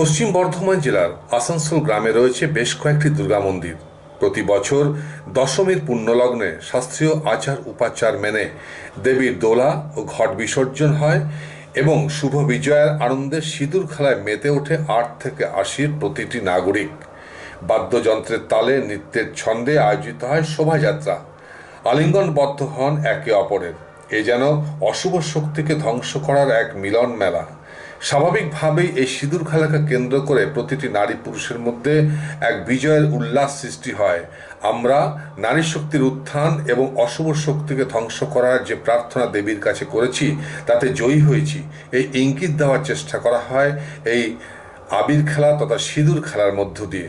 পশ্চিম বর্ধমান জেলার আসানসোল গ্রামে রয়েছে বেশ কয়েকটি দুর্গা মন্দির। প্রতি বছর দশমীর পুণ্যলগ্নে শাস্ত্রীয় আচার উপাচার মেনে দেবীর দোলা ও ঘট বিসর্জন হয় এবং শুভ বিজয়ের আনন্দে সিঁদুর খেলায় মেতে ওঠে আট থেকে আশির প্রতিটি নাগরিক। বাদ্যযন্ত্রের তালে নৃত্যের ছন্দে আয়োজিত হয় শোভাযাত্রা। আলিঙ্গনবদ্ধ হন একে অপরের। এ যেন অশুভ শক্তিকে ধ্বংস করার এক মিলন মেলা। স্বাভাবিকভাবেই এই সিঁদুর খেলাকে কেন্দ্র করে প্রতিটি নারী পুরুষের মধ্যে এক বিজয়ের উল্লাস সৃষ্টি হয়। আমরা নারী শক্তির উত্থান এবং অশুভ শক্তিকে ধ্বংস করার যে প্রার্থনা দেবীর কাছে করেছি, তাতে জয়ী হয়েছি। এই ইঙ্গিত দেওয়ার চেষ্টা করা হয় এই আবির খেলা তথা সিঁদুর খেলার মধ্য দিয়ে।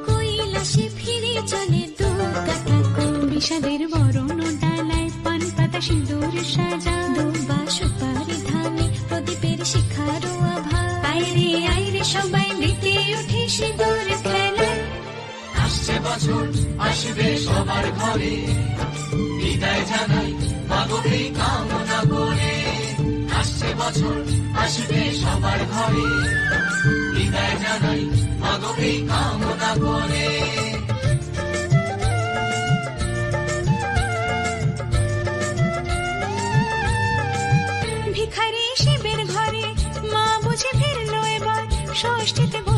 বছর আসবে সবার ঘরে। বিদায় জানাই মাগবী কামনা করে। আসছে বছর, আসবে সবার ঘরে। বিদায় জানাই মাগবী কামনা করে। ষষ্ঠীতে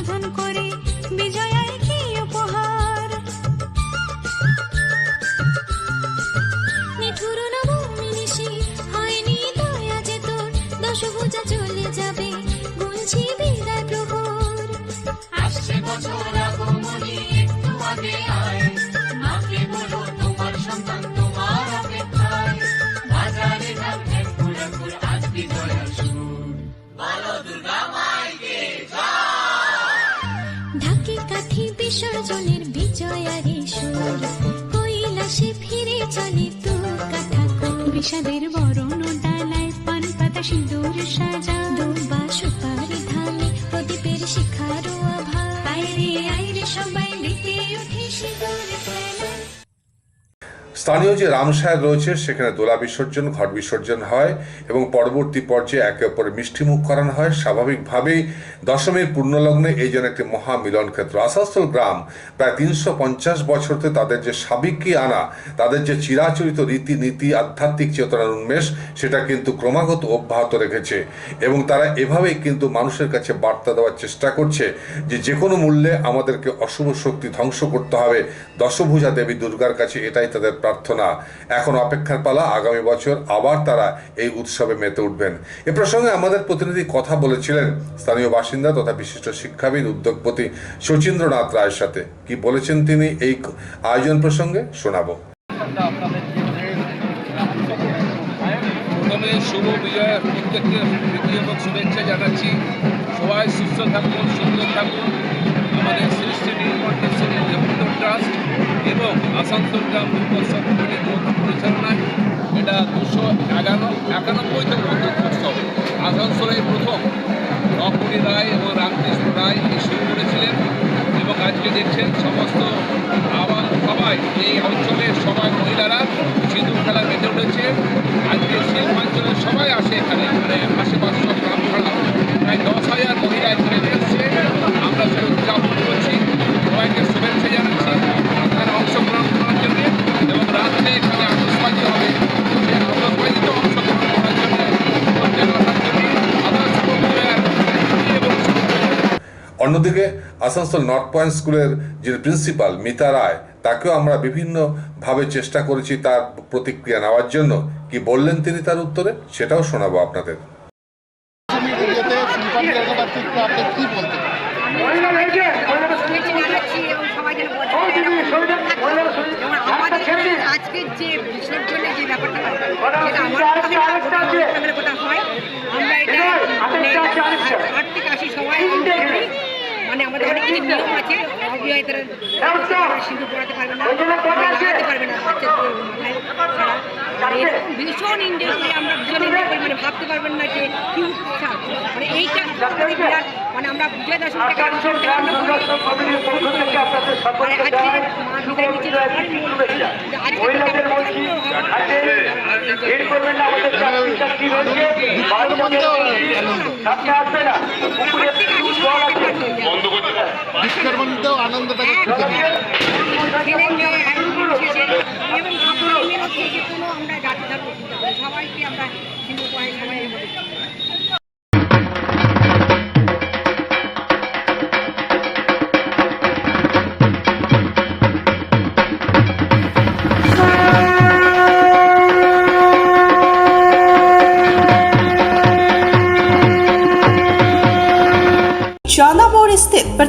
বিসর্জনের বিজয়ারে সুর। কৈলাসে ফিরে চলে তু কাঠা বিষাদের বরণ ডালায় পান পাতা সিঁদুর সাজা। দুবা সুপারি স্থানীয় যে রামসায় রয়েছে, সেখানে দোলা বিসর্জন, ঘট বিসর্জন হয় এবং পরবর্তী পর্যায়ে একে অপরের মিষ্টিমুখ করানো হয়। স্বাভাবিকভাবেই দশমীর পূর্ণলগ্নে এই যেন একটি মহা মিলন ক্ষেত্র। আসানসোল গ্রাম প্রায় তিনশো পঞ্চাশ বছরতে তাদের যে সাবিকি আনা, তাদের যে চিরাচরিত রীতিনীতি, আধ্যাত্মিক চেতনার উন্মেষ, সেটা কিন্তু ক্রমাগত অব্যাহত রেখেছে এবং তারা এভাবেই কিন্তু মানুষের কাছে বার্তা দেওয়ার চেষ্টা করছে যে যে কোনো মূল্যে আমাদেরকে অশুভ শক্তি ধ্বংস করতে হবে। দশভুজা দেবী দুর্গার কাছে এটাই তাদের প্রার্থনা এখন অপেক্ষার পালা, আগামী বছর আবার তারা এই উৎসবে মেতে উঠবেন। এ প্রসঙ্গে আমাদের প্রতিনিধি কথা বলেছিলেন স্থানীয় বাসিন্দা তথা বিশিষ্ট শিক্ষাবিদ, উদ্যোগপতি শচীন্দ্রনাথ রায়ের সাথে। কি বলেছেন তিনি এই আয়োজন প্রসঙ্গে? শোনাবো। শুভ বিজয় প্রত্যেককে প্রীতি এবং শুভেচ্ছা জানাচ্ছি। সবাই সুস্থ থাকুন, সুন্দর থাকুন। আমাদের নীলকণ্ঠেশ্বরী দেবতর ট্রাস্ট এবং আসানসোল গ্রাম দুর্গোৎসব কমিটির যৌথ পরিচালনায় এটা দুশো এগারো একানব্বইতম দুর্গোৎসব আসানসোলে প্রথম রকমণি রায় এবং রামকৃষ্ণ রায় এই শুরু করেছিলেন এবং আজকে দেখছেন সমস্ত আবার সবাই। এই অঞ্চলের সবাই মহিলারা সিঁদুর খেলা মেতে উঠেছে। আজকে শিল্পাঞ্চলের সবাই আসে এখানে। মানে আশেপাশে সব গ্রাম ছাড়া। প্রায় দশ হাজার মহিলা এখানে এসেছে। আমরা সেটা উদযাপন করছি। সবাইকে শুভেচ্ছা জানাচ্ছি। এখানে অংশগ্রহণ করার জন্য এবং রাত্রে এখানে আতসবাজি হবে। সেই আতসবাজিতে অংশগ্রহণ করার অন্যদিকে আসানসোল নর্থ পয়েন্ট স্কুলের যিনি প্রিন্সিপাল মিতা রায় তাকেও আমরা বিভিন্নভাবে চেষ্টা করেছি তার প্রতিক্রিয়া নেওয়ার জন্য। কি বললেন তিনি তার উত্তরে? সেটাও শোনাবো আপনাদের। আজকের যে বিসর্জনের যে ব্যাপারটা মানে কিছু নিয়ম আছে অবিবাহিতরা সিঁদুর পড়াতে পারবে না লাগাতে পারবে না বাচ্চাদের মাথায় ছাড়া আর এরকম ভীষণ এনজয় করি আমরা ভীষণ এনজয় করি মানে ভাবতে পারবেন না যে কি উৎসাহ মানে এইটা আমাদের বিরাট মানে আমরা বিজয় করে মানে আজকে বিদায় নিচ্ছে আজকে থেকে আমরা দুঃখের মধ্যেও আনন্দটাকে খুঁজে আমরা জাতি ধর্ম সবাইকে আমরা হিন্দু সবাই